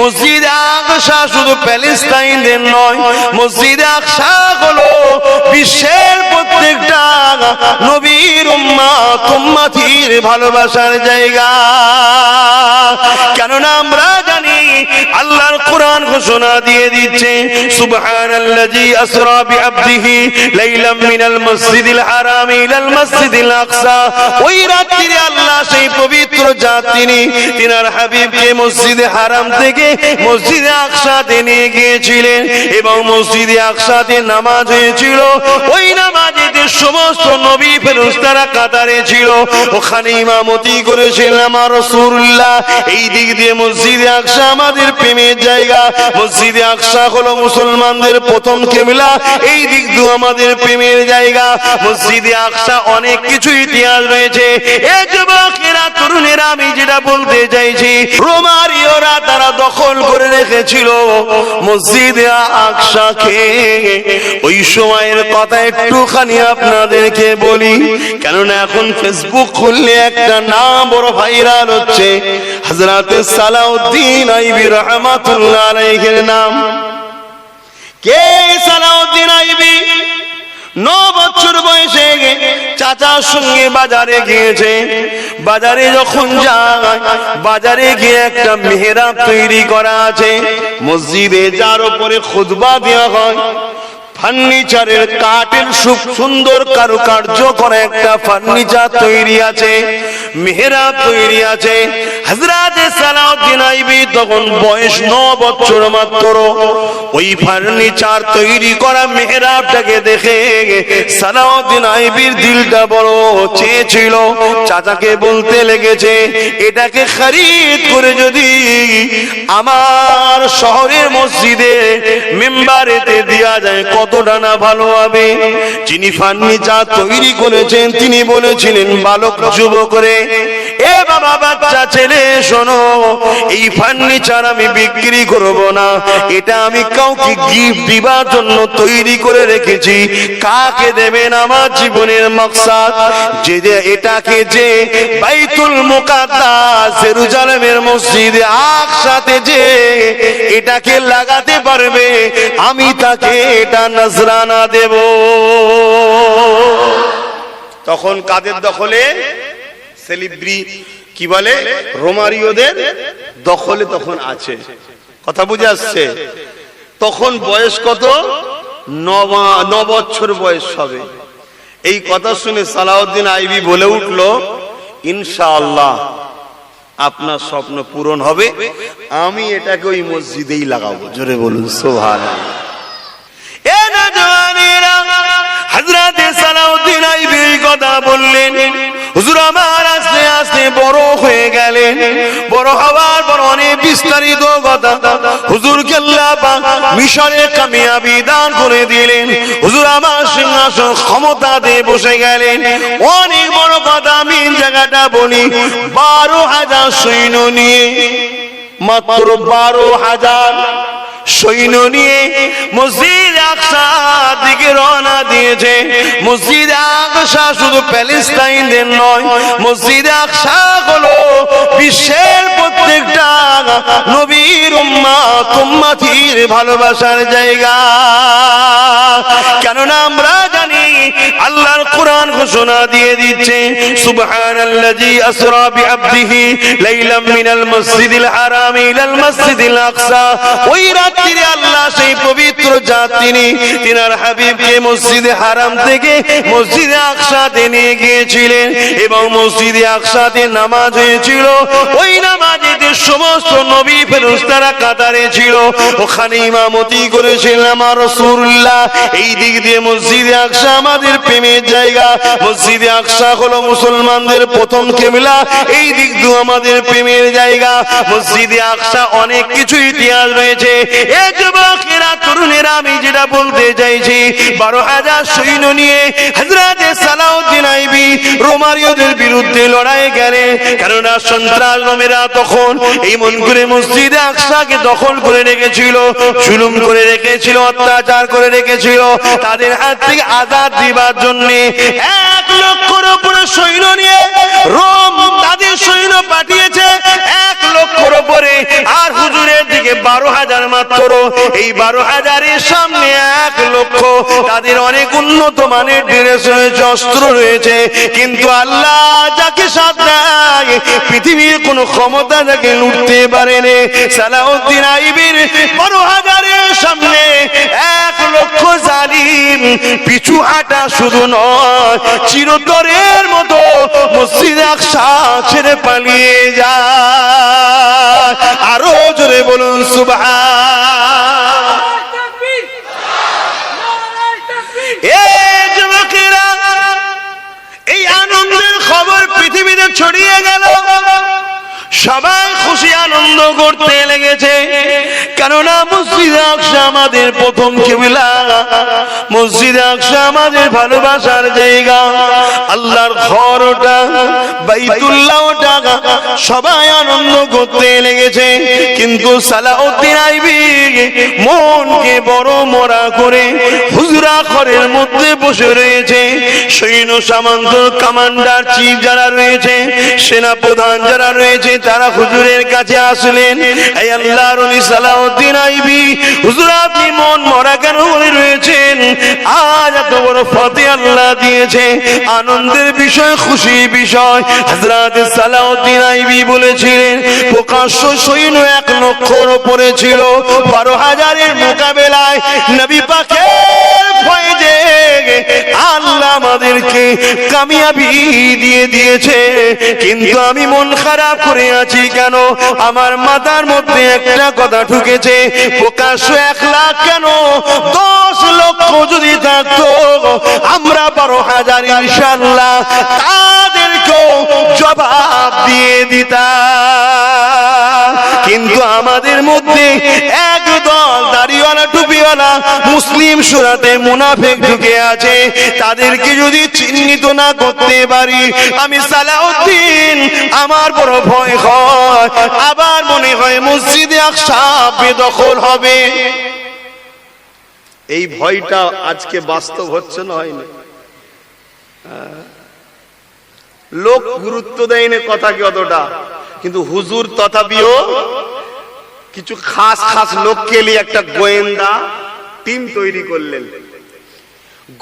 মসজিদ আকশা শুধু প্যালেস্তাইনদের নয়, মসজিদ আকশা হলো বিশ্বের প্রত্যেকটা নবীর উম্মা তুম্মাতির ভালোবাসার জায়গা। কেননা আমরা আল্লাহর কোরআন ঘোষণা দিয়ে দিচ্ছে, সুবহানাল্লাযী আসরা বিআবদিহি লাইলাম মিনাল মসজিদিল হারাম ইলাল মসজিদিল আকসা। ওই রাত্রিরে আল্লাহ সেই পবিত্র জাত তিনি, তিনার হাবিবকে মসজিদে হারাম থেকে মসজিদে আকসাতে নিয়ে গিয়েছিলেন এবং মসজিদে আকসাতে নামাজ হয়েছিল। ওই নামাজেতে সমস্ত নবী ফেরেশতারা কাতারে ছিল। ওখানে ইমামতি করেছিলেন আমার রাসূলুল্লাহ। এই দিক দিয়ে মসজিদে আকসা আমাদের প্রেমের জায়গা। মসজিদে আকসা হলো মুসলমানদের প্রথম কেবলা, এই দিক দিয়ে আমাদের প্রেমের জায়গা। মসজিদে আকসা অনেক কিছু ইতিহাস রয়েছে। যুবকেরা, তরুণেরা, আমি যেটা বলতে চাইছি রোমারিওরা তারা দখল করে রেখেছিল মসজিদে ওই সময়ের কথা একটুখানি আপনাদেরকে বলি, কেননা এখন ফেসবুক খুললে একটা নাম বড় ভাইরাল হচ্ছে। হজরতে সালাউদ্দিন আইবি রহমাতুল্লাহ আলাইহির নাম। কে সালাউদ্দিন আইবি? বছর বয়সে চাচার সঙ্গে বাজারে গিয়েছে। বাজারে যখন যায়, বাজারে গিয়ে একটা মেহরাব তৈরি করা আছে। মসজিদে যার উপরে খুতবা দেওয়া হয়। ফার্নিচারের কাঠের খুব সুন্দর কারুকার্য করে একটা ফার্নিচার তৈরি আছে, মেহরাব তৈরি আছে। হজরত সালাউদ্দিন আইবি তখন বয়স ন বছর মাত্র, ওই ফার্নিচার তৈরি করা মেহরাবটাকে দেখে সালাউদ্দিন আইবির দিলটা বড় চেয়েছিল। চাচাকে বলতে লেগেছে, এটাকে খরিদ করে যদি আমার শহরের মসজিদে মেম্বারেতে দেওয়া যায় কতটা না ভালো হবে। যিনি ফার্নিচার তৈরি করেছেন, তিনি বলেছিলেন, বালক এ বাবা, বাচ্চা ছেলে, শোনো, এই ফার্নিচার আমি বিক্রি করব না। এটা আমি কাউকে গিফট দিবার জন্য তৈরি করে রেখেছি। কাকে দেবেন আমার জীবনের মকসাদ? যে এটাকে যে বাইতুল মুকাদ্দাস, জেরুজালেমের মসজিদে একসাথে যে এটাকে লাগাতে পারবে আমি তাকে এটা নজরানা দেব। তখন কাদের দখলে? সেলিব্রি কি বলে? রোমারিওদের দখলে তখন আছে। কথা বুঝে আসছে? তখন বয়স কত? ন বছর বয়স হবে। এই কথা শুনে সালাউদ্দিন আইবি বলে উঠল, ইনশাআল্লাহ। আপনার স্বপ্ন পূরণ হবে। আমি এটাকে ওই মসজিদেই লাগাবো। জোরে বলুন সোহান নজওয়ানেরা সালাউদ্দিন কথা বললেন। হুজুর আমার আস্তে বড় হয়ে গেলেন। বড় হওয়ার পর অনেক বিস্তারিত কথা। হুজুর কেল্লা মিশরে কামিয়াবি দান করে দিলেন। হুজুর আমার সিংহাসন ক্ষমতাতে বসে গেলেন। অনেক বড় কথা আমি জায়গাটা বলি। বারো হাজার সৈন্য নিয়ে, মাত্র বারো হাজার সৈন্য নিয়ে মসজিদ আকসার দিকে রওনা দিয়েছে। মসজিদ আকসা শুধু প্যালেস্তাইনের নয়, মসজিদ আকসা হলো বিশ্বের প্রত্যেকটা নবীর উম্মা তুম্মাতির ভালোবাসার জায়গা। কোরআন ঘোষণা দিয়ে দিচ্ছে আসরা বিআবদিহি লাইলাম মিনাল মসজিদিল হারাম ইলাল মসজিদিল আকসা। ওই আল্লাহ সেই পবিত্র তিনার হাবিবকে মসজিদে হারাম থেকে মসজিদে আকসাতে নিয়ে গিয়েছিলেন এবং মসজিদে আকসাতে নামাজ হয়েছিল। ওই নামাজেতে সমস্ত নবী কাতারে ছিল। ওখানে ইমামতি করেছিলেন আমার রাসূলুল্লাহ। এই দিক দিয়ে মসজিদে আকসা আমাদের প্রেমের জায়গা। মসজিদে আকসা হলো মুসলমানদের প্রথম কেমিলা এই দিক দু আমাদের প্রেমের জায়গা। মসজিদে আকসা অনেক কিছু ইতিহাস রয়েছে। এ যুবকেরা আমি যেটা বলতে চাইছি, বারো হাজার সৈন্য নিয়ে হাজরাতে সালাউদ্দিন আইবি রোমারিয়দের বিরুদ্ধে লড়াই গেলেন কেননা সন্ত্রাস তখন এই দখল করে রেখেছিল, জুলুম করে রেখেছিল, অত্যাচার করে রেখেছিল, তাদের হাত থেকে আজাদ দিবার জন্য এক লক্ষর উপরে সৈন্য নিয়ে রোম তাদের সৈন্য পাঠিয়েছে, এক লক্ষর উপরে। আর হুজুরের দিকে বারো হাজার মাত্র, এই বারো হাজারের সামনে এক লক্ষ। তাদের অনেক উন্নত মানের ড্রেস রয়েছে, অস্ত্র রয়েছে। কিন্তু আল্লাহ যাকে সাথ পৃথিবীর কোনো ক্ষমতা যাকে লুটতে সালাউদ্দিন আইবির বারো হাজারের সামনে এক লক্ষ জালিম, পিছু হাঁটা শুধু নয়, চিরতরের মতো মসজিদ আকসা ছেড়ে পালিয়ে যায়। আরও জোরে বলুন সুবাহ ছড়িয়ে গেল। সবাই খুশি আনন্দ করতে লেগেছে। কেননা মসজিদ আকসা আমাদের প্রথম কেবিলা। মসজিদ আকসা আমাদের ভালোবাসার জায়গা। আল্লাহর ঘর ওটা বাইতুল্লাহ ওটা সবাই আনন্দ করতে লেগেছে। কিন্তু সালাউদ্দিন আইবি মনকে বড় মরা করে হুজরা ঘরের মধ্যে বসে রয়েছে। সৈন্য সামন্ত কমান্ডার চিফ যারা রয়েছে সেনা প্রধান যারা রয়েছে তারা হুজুরের কাছে আসলেন, এই আল্লাহর নবী সালাউদ্দিন আইবি, হুজুর আপনি মন মরা কেন হয়ে রয়েছেন? আজ এত বড় ফতে আল্লাহ দিয়েছে, আনন্দের বিষয় খুশি বিষয়। সালাউদ্দিন আইবি বলেছিলেন, প্রকাশ্য সৈন্য এক উপরে ছিল, বারো হাজারের মোকাবেলায় নবী ফয়েজে আল্লাহ আমাদেরকে কামিয়াবি দিয়ে দিয়েছে। কিন্তু আমি মন খারাপ করে আছি কেন? আমার মাথার মধ্যে একটা কথা ঢুকেছে। প্রকাশ্য এক লাখ কেন? দশ লক্ষ যদি থাকতো, আমরা বারো হাজার ইনশাল্লাহ তাদেরকেও জবাব দিয়ে দিতাম। কিন্তু আমাদের মধ্যে এক দল, দাড়িওয়ালা, টুপিওয়ালা, মুসলিম সুরাতে মুনাফেক ঢুকে আছে। তাদেরকে যদি চিহ্নিত না করতে পারি, আমি সালাউদ্দিন, আমার বড় ভয় হয়। আবার মনে হয় মসজিদে আকসা বেদখল হবে। এই ভয়টা আজকে বাস্তব হচ্ছে না হয়নি। হ্যাঁ। লোক গুরুত্ব দেয়নি কথাকে অতটা। কিন্তু হুজুর তথাপিও কিছু খাস খাস লোককে নিয়ে একটা গোয়েন্দা টিম তৈরি করলেন।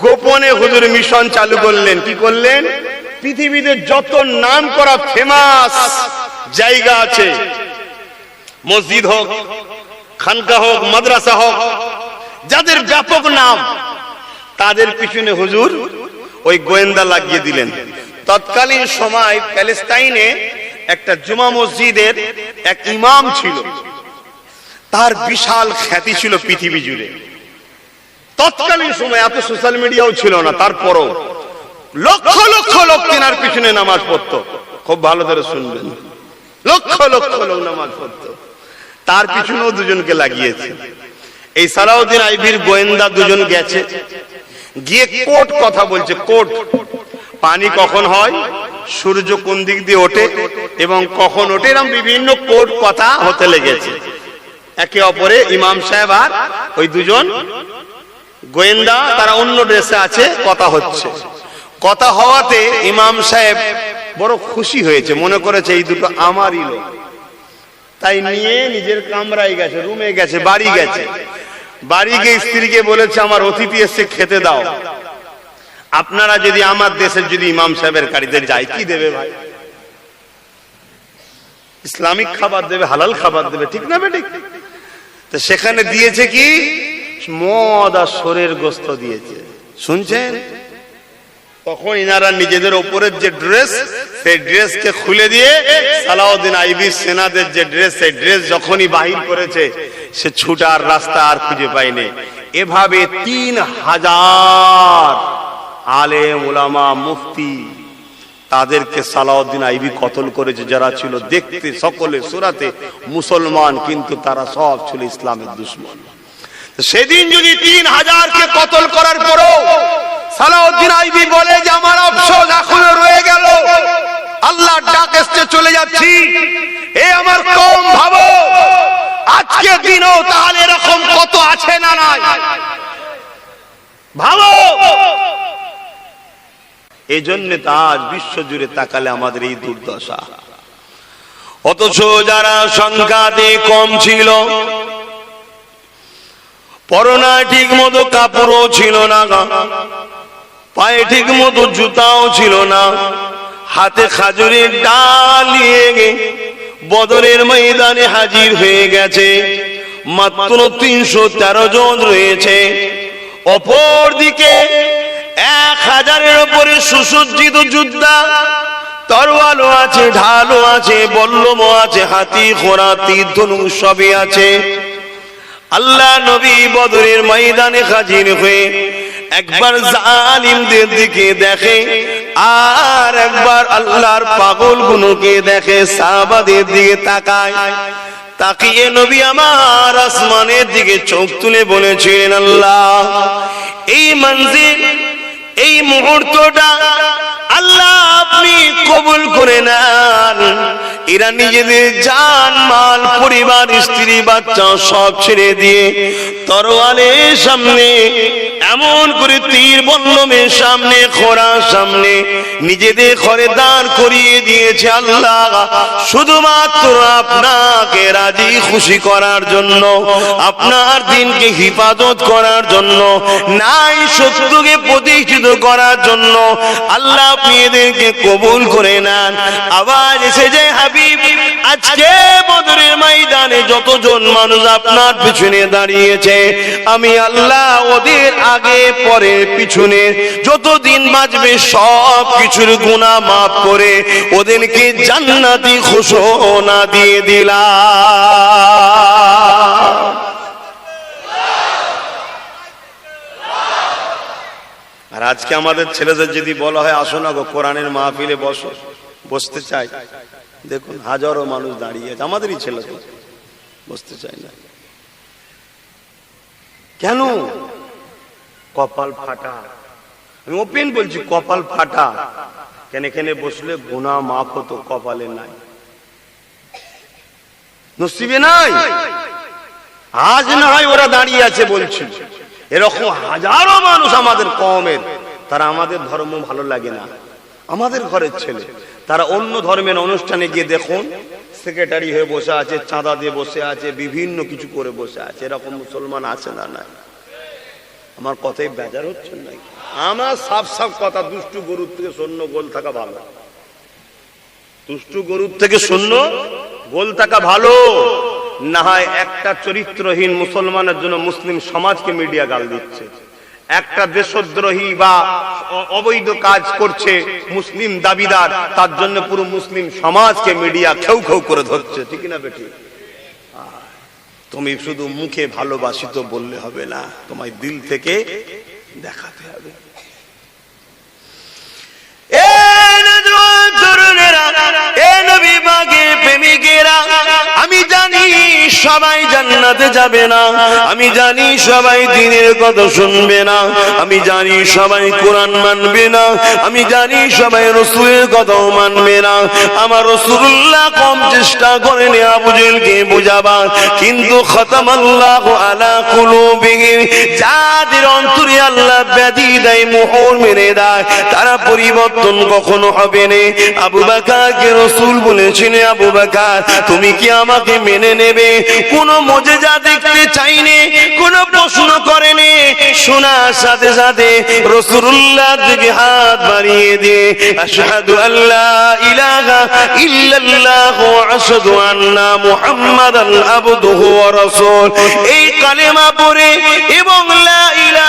গোপনে হুজুর মিশন চালু করলেন। কি করলেন? পৃথিবীতে যত নাম করা ফেমাস জায়গা আছে, মসজিদ হোক, খানকা হোক, মাদ্রাসা হোক, যাদের ব্যাপক নাম, তাদের পিছনে হুজুর ওই গোয়েন্দা লাগিয়ে দিলেন। তৎকালীন সময় প্যালেস্তাইনে একটা জুমা মসজিদের এক ইমাম ছিল। তার বিশাল খ্যাতি ছিল পৃথিবী জুড়ে। তৎকালীন সময় এত সোশ্যাল মিডিয়াও ছিল না, তারপরও লক্ষ লক্ষ লোক তেনার পিছনে নামাজ পড়তো। খুব ভালো করে শুনবেন। লক্ষ লক্ষ লোক নামাজ পড়তো। তার পিছনেও দুজনকে লাগিয়েছে। এই সালাউদ্দিন আইবির গোয়েন্দা দুজন গেছে। গিয়ে কোট কথা বলছে কোট পানি কখন হয়? সূর্য কোন দিক দিয়ে ওঠে এবং কখন ওঠে এরকম বিভিন্ন কোট কথা হতে লেগেছে। একে অপরে ইমাম সাহেব আর ওই দুজন গোয়েন্দা তারা অন্য ড্রেসে আছে, কথা হচ্ছে। কথা হওয়াতে ইমাম সাহেব বড় খুশি হয়েছে, মনে করেছে এই দুটো আমারই লোক। তাই নিয়ে নিজের কামরায় গেছে, রুমে গেছে, বাড়ি গেছে। বাড়ি গিয়ে স্ত্রীকে বলেছে, আমার অতিথি এসে খেতে দাও। আপনারা যদি আমার দেশের যদি ইমাম সাহেবের গাড়িতে যাই কি দেবে ভাই? ইসলামিক খাবার দেবে, হালাল খাবার দেবে, ঠিক না বেঠিক? তো সেখানে দিয়েছে কি? মদ আর সোরের গোস্ত দিয়েছে। শুনছেন? তখন ইনারা নিজেদের ওপরের যে ড্রেস, সেই ড্রেসকে খুলে দিয়ে সালাউদ্দিন আইবি সেনাদের যে ড্রেস, সেই ড্রেস যখনই বাহির করেছে, সে ছুটার রাস্তা আর খুঁজে পায়নি। এভাবে তিন হাজার আলেম ওলামা মুফতি, তাদেরকে সালাউদ্দিন আইবি কতল করেছে, যারা ছিল দেখতে সকলে, সুরাতে মুসলমান, কিন্তু তারা সব ছিল ইসলামের দুশ্মন। সেদিন যদি তিন হাজারকে কতল করার পরও সালাউদ্দিন আইবি বলে যে, আমার আফসোস এখনও রয়ে গেল। আল্লাহ ডাক এসছে, চলে যাচ্ছি। এ আমার কম ভাবো। আজকে দিনও তাহলে এরকম কত আছে না নাই? ভাবো। এই জন্য তার বিশ্ব জুড়ে তাকালে আমাদের এই দুর্দশা। অথচ যারা সংখ্যাতে কম ছিল পরনায় ঠিক মতো কাপড়ও ছিল না, পায়ে ঠিক মতো জুতাও ছিল না, হাতে খাজুরের ডাল নিয়ে বদরের ময়দানে হাজির হয়ে গেছে, মাত্র তিনশো তেরো জন রয়েছে। অপর দিকে এক হাজারের উপরে সুসজ্জিত যোদ্ধা। তরোয়ালও আছে, ঢালও আছে, বল্লমও আছে, হাতি, ঘোড়া, তীর, ধনুক সবই আছে। আল্লাহ নবী বদরের ময়দানে হাজির হয়ে একবার জালিমদের দিকে দেখে, আর একবার আল্লাহর পাগল গুলোকে দেখে, সাহাবাদের দিকে তাকায়। তাকিয়ে নবী আমার আসমানের দিকে চোখ তুলে বলেছিলেন, আল্লাহ, এই মঞ্জিল এই মুহূর্তটা আল্লাহ আপনি কবুল করে নেন। এরা নিজেদের জান, মাল, পরিবার, স্ত্রী, বাচ্চা সব ছেড়ে দিয়ে তরোয়ালের সামনে এমন করে তীর বল্লমের সামনে, খোরার সামনে, নিজেদের ঘরে দাঁড় করিয়ে দিয়েছে আল্লাহ। শুধুমাত্র আপনাকে রাজি খুশি করার জন্য, আপনার দিনকে হিফাজত করার জন্য, নাই শত্রুকে প্রতিষ্ঠিত করার জন্য আল্লাহ আপনি এদেরকে কবুল করে নেন। আবার এসে যে হাবিব, আজকে বদরের ময়দানে যতজন মানুষ আপনার পিছনে দাঁড়িয়েছে, আমি আল্লাহ ওদের আগে পরে পিছনে যতদিন বাঁচবে সব কিছুর গুণা মাফ করে ওদেরকে জান্নাতি ঘোষণা দিয়ে দিলাম। আর আজকে আমাদের ছেলেদের যদি বলা হয়, আসো না গো, কোরআনের মাহফিলে বসো, বসতে চাই। দেখুন, হাজারো মানুষ দাঁড়িয়ে আছে, আমাদেরই ছেলে বসতে চাই না। কেন? কপাল ফাটা। আমি ওপেন বলছি, কপাল ফাটা। কেন এখানে বসলে গুণা মাফ হতো, কপালে নাই। নসিবে নাই? আজ না হয় ওরা দাঁড়িয়ে আছে বলছি। এরকম হাজারো মানুষ আমাদের কমের। তারা আমাদের ধর্ম ভালো লাগে না। আমাদের ঘরের ছেলে। তারা অন্য ধর্মের অনুষ্ঠানে গিয়ে দেখুন, সেক্রেটারি হয়ে বসে আছে, চাঁদা দিয়ে বসে আছে, বিভিন্ন কিছু করে বসে আছে। এরকম মুসলমান আছে না না আমার কথাই বেজার হচ্ছে নাকি? আমার সাফ সাফ কথা, দুষ্টু গরুর থেকে শূন্য গোল থাকা ভালো। দুষ্টু গরুর থেকে শূন্য গোল থাকা ভালো। না হয় একটা চরিত্রহীন মুসলমানের জন্য মুসলিম সমাজকে মিডিয়া গাল দিচ্ছে। একটা দেশদ্রোহী বা অবৈধ কাজ করছে মুসলিম দাবিদার, তার জন্য পুরো মুসলিম সমাজকে মিডিয়া খেউ খেউ করে ধরছে। ঠিক না বেটি তুমি শুধু মুখে ভালোবাসি তো বললে হবে না তোমায় দিল থেকে দেখাতে হবে। আমি সবাই জান্নাতে যাবে না। আমি জানি সবাই দিনের কথা শুনবে না। আমি জানি সবাই কোরআন মানবে না। আমি জানি সবাই রসুলের কথাও মানবে না। আমার রসুল্লাহ কম চেষ্টা কিন্তু যাদের অন্তরে আল্লাহ ব্যাধি দেয়, মোহর মেরে দেয়, তারা পরিবর্তন কখনো হবে না। আবু বাকারকে রসুল বলেছেন আবু বাকার, তুমি কি আমাকে মেনে নেবে। কোন মজেজা দেখতে চাইনি, কোন প্রশ্ন করেনি। শোনার সাথে সাথে রসুল্লাহ দিকে হাত বাড়িয়ে দিয়ে, আশহাদু আল্লাহ ইলাহা ইল্লাল্লাহ আন্না আবদুহু রাসূল। এই কালেমা পড়ে এবং লা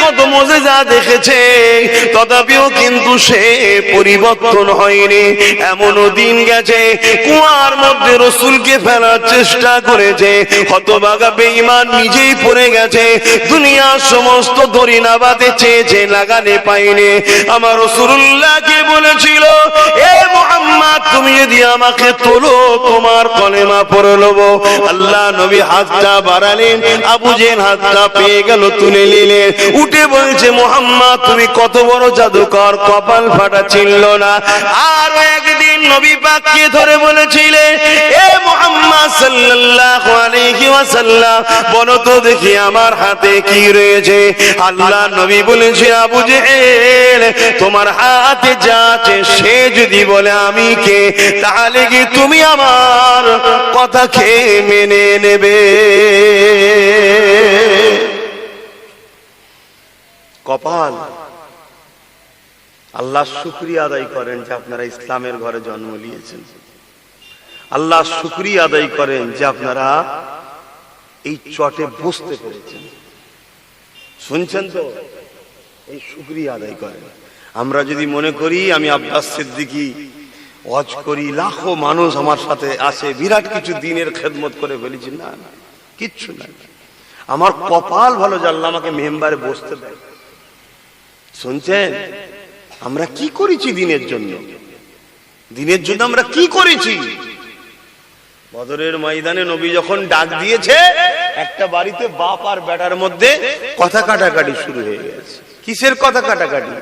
কদম মজেজা দেখেছে, তথাপিও কিন্তু সে পরিবর্তন হয়নি। এমনও দিন গেছে, কুয়ার মধ্যে রসুলকে ফেলার চেষ্টা করেছে। হতবাগা বেঈমান নিজেই পড়ে গেছে, দুনিয়ার সমস্ত দরিনাবাদে চেয়েছে, লাগানে পাইনি আমার রসুল্লাহকে বলেছিল, এ মোহাম্মদ, তুমি যদি আমাকে তোলো, তোমার কলেমা পড়ে নেব। আল্লাহ নবী হাতটা বাড়ালেন, আবু জেন হাতটা পেয়ে গেল, তুলে নিলেন। উঠে বলছে মোহাম্মদ, তুমি কত বড় জাদুকর, কপাল ফাটা ছিল না। আর একদিন নবী পাককে ধরে বলেছিলে, এ মোহাম্মদ সাল্লাল্লাহু আলাইহি ওয়াসাল্লাম, বলো তো দেখি আমার হাতে কি রয়েছে? আল্লাহ নবী বলেছে, আবু জেহেল, তোমার হাতে যা আছে, সে যদি বলে আমি কে, তাহলে কি তুমি আমার কথা খেয়ে মেনে নেবে? কপাল। আল্লাহ শুক্রিয়া আদায় করেন যে আপনারা ইসলামের ঘরে জন্ম নিয়েছেন। আল্লাহ শুক্রিয়া আদায় করেন যে আপনারা এই চটে বসতে পেরেছেন। শুনছেন তো? এই শুক্রিয়া আদায় করেন। আমরা যদি মনে করি, আমি আব্বাস সিদ্দিকি, ওয়াজ করি, লাখো মানুষ আমার সাথে আসে, বিরাট কিছু দিনের খেদমত করে ফেলেছি। না কিচ্ছু না আমার কপাল ভালো জানলে আমাকে মেম্বারে বসতে দেয়। শুনছেন? আমরা কি করেছি দিনের জন্য? দিনের জন্য আমরা কি করেছি? বদরের ময়দানে নবী যখন ডাক দিয়েছে, একটা বাড়িতে বাপ আর বেটার মধ্যে কথা কাটাকাটি শুরু হয়ে গেছে। কিসের কথা কাটাকাটি?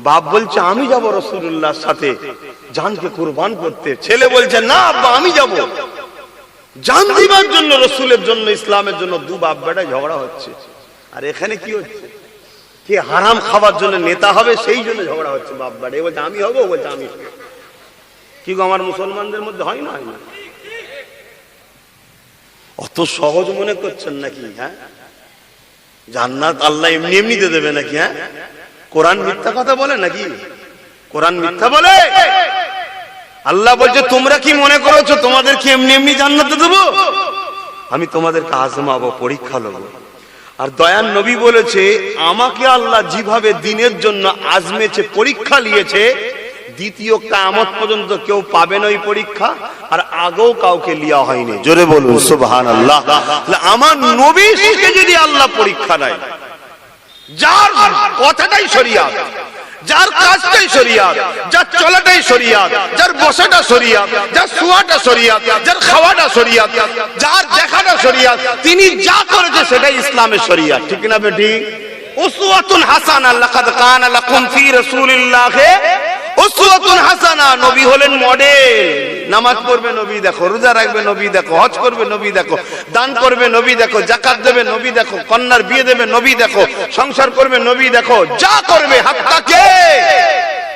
বাপ বলছে, আমি যাব রসুল্লাহর সাথে। জানকে কুরবান করতে। ছেলে বলছে, না আব্বা, আমি যাব। জান দিবার জন্য, রসুলের জন্য, ইসলামের জন্য দু বাপ বেটা ঝগড়া হচ্ছে। আর এখানে কি হচ্ছে? কে হারাম খাবার জন্য নেতা হবে, সেই জন্য ঝগড়া হচ্ছে। বাপ বেটা এ বলছে, আমি হব বলছে, আমি কি আমার মুসলমানদের মধ্যে হয় না হয় না? অত সহজ মনে করছেন নাকি হ্যাঁ? জান্নাত আল্লাহ এমনি এমনিতে দেবে নাকি হ্যাঁ? কোরআন মিথ্যা কথা বলে নাকি? কোরআন মিথ্যা বলে? আল্লাহ বলছে, তোমরা কি মনে করেছ তোমাদের কি এমনি এমনি জান্নাতে দেবো? আমি তোমাদেরকে আজমাবো, পরীক্ষা নেব আর দয়ান নবী বলেছে, আমাকে আল্লাহ যেভাবে দিনের জন্য আজমেছে, পরীক্ষা নিয়েছে, দ্বিতীয় কামত পর্যন্ত কেউ পাবে না ওই পরীক্ষা, আর আগেও কাউকে লিয়া হয়নি। জোরে বলুন সুবহান আল্লাহ আমার নবীকে যদি আল্লাহ পরীক্ষা নেয়, যার কথাটাই শরিয়াত। যার কাজটাই শরিয়াত, যার চলাটাই শরিয়াত, যার বসাটা শরিয়াত, যার শোয়াটা শরিয়াত, যার খাওয়াটা শরিয়াত, যার দেখাটা শরিয়াত, তিনি যা করেছে সেটাই ইসলামের শরিয়াত। ঠিক না বেটি? উসওয়াতুন হাসানা লাকাদ কানা লাকুম ফি রাসূলিল্লাহি হাসানা, নবী হলেন মডেল নামাজ পড়বে নবী দেখো, রোজা রাখবে নবী দেখো, হজ করবে নবী দেখো, দান করবে নবী দেখো, জাকাত দেবে নবী দেখো, কন্যার বিয়ে দেবে নবী দেখো, সংসার করবে নবী দেখো, যা করবে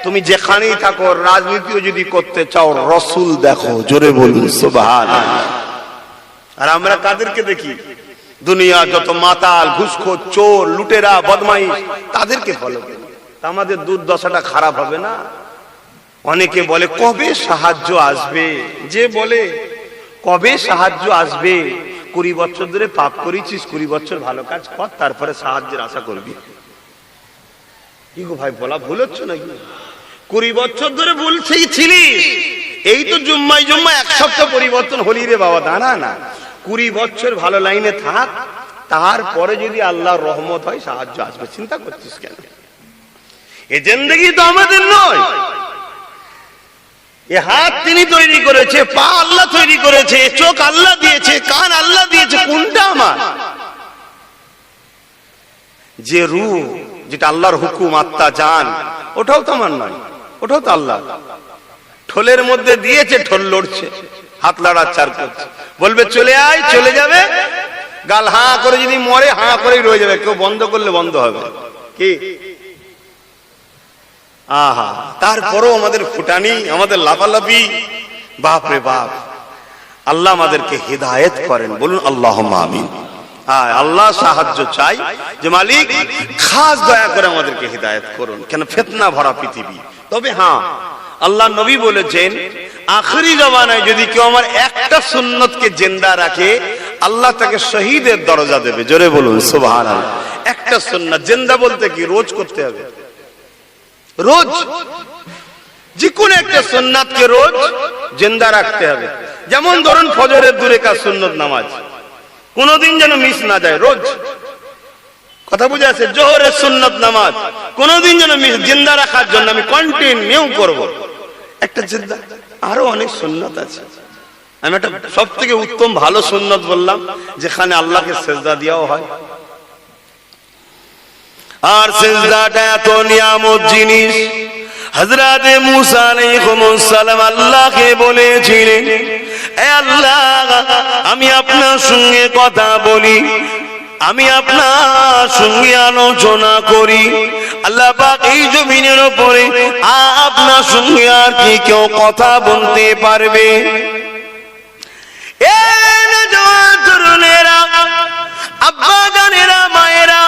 তুমি যেখানেই থাকো, রাজনীতিও যদি করতে চাও, রসুল দেখো, জোরে বলুন সুবহান আর আমরা কাদেরকে দেখি? দুনিয়া যত মাতাল, ঘুষখোর, চোর, লুটেরা বদমাই তাদেরকে ফলো আমাদের দুর্দশাটা খারাপ হবে না? অনেকে বলে, কবে সাহায্য আসবে? যে বলে, কবে সাহায্য আসবে? কুড়ি বছর ধরে পাপ করেছিস, কুড়ি বছর ভালো কাজ কর, তারপরে সাহায্যের আশা করবি। কি গো ভাই, বলা ভুল হচ্ছে নাকি? কুড়ি বছর ধরে বলছেই ছিলিস এই তো জুম্মাই জুম্মা এক সপ্তাহ পরিবর্তন হলি রে বাবা, দাঁড়া না। কুড়ি বছর ভালো লাইনে থাক, তারপরে যদি আল্লাহর রহমত হয়, সাহায্য আসবে। চিন্তা করছিস কেন? এ জিন্দগি তো আমাদের নয়। এ হাত তিনি তৈরি করেছে, পা আল্লাহ তৈরি করেছে, চোখ আল্লাহ দিয়েছে, কান আল্লাহ দিয়েছে, কোনটা আমার? যে রু যেটা আল্লাহর হুকুম, আত্মা, জান, ওটাও তো আমার নয়, ওটাও তো আল্লাহ। ঠোলের মধ্যে দিয়েছে, ঠোল লড়ছে, হাত লাড়াচ্ছার করছে। বলবে, চলে আয়, চলে যাবে। গাল হাঁ করে যদি মরে, হাঁ করেই রয়ে যাবে, কেউ বন্ধ করলে বন্ধ হবে। কি? আহা, তারপরও আমাদের ফুটানি, আমাদের লাফালাফি। বাপ রে বাপ, আল্লাহ আমাদেরকে হেদায়েত করেন, বলুন আল্লাহ আমিন। আল্লাহ সাহায্য চাই যে মালিক, খাস দয়া করে আমাদেরকে হেদায়েত করুন, কেন ফেতনা ভরা পৃথিবী। তবে হ্যাঁ আল্লাহ নবী বলেছেন, আখরি জমানায় যদি কেউ আমার একটা সুন্নতকে জেন্দা রাখে, আল্লাহ তাকে শহীদের দরজা দেবে। জোরে বলুন, সুবহানাল্লাহ। একটা সুন্নাত, জেন্দা বলতে কি? রোজ করতে হবে। রোজ। যে কোনো একটা সুন্নাতকে রোজ জিন্দা রাখতে হবে। যেমন ধরুন ফজরের দূরে কাজ সুন্নত নামাজ। কোনোদিন যেন মিস না যায়, রোজ। কথা বুঝে আছে জোহরের সুন্নত নামাজ। কোনোদিন যেন মিস, জিন্দা রাখার জন্য আমি কন্টিনিউ করব। একটা জিন্দা। আরও অনেক সুন্নত আছে। আমি একটা সব থেকে উত্তম ভালো সুন্নত বললাম, যেখানে আল্লাহকে সেজদা দেওয়াও হয়। আর সেজদাটা এত নিয়ামত জিনিস। হজরাতে মুসা সালাম আল্লাহকে বলেছিলেন, এ আল্লাহ, আমি আপনার সঙ্গে কথা বলি, আমি আপনার সঙ্গে আলোচনা করি। আল্লাহ পাক এই জমিনের উপরে আপনার সঙ্গে আর কি কেউ কথা বলতে পারবে? তরুণেরা, আব্বা জানেরা, মায়েরা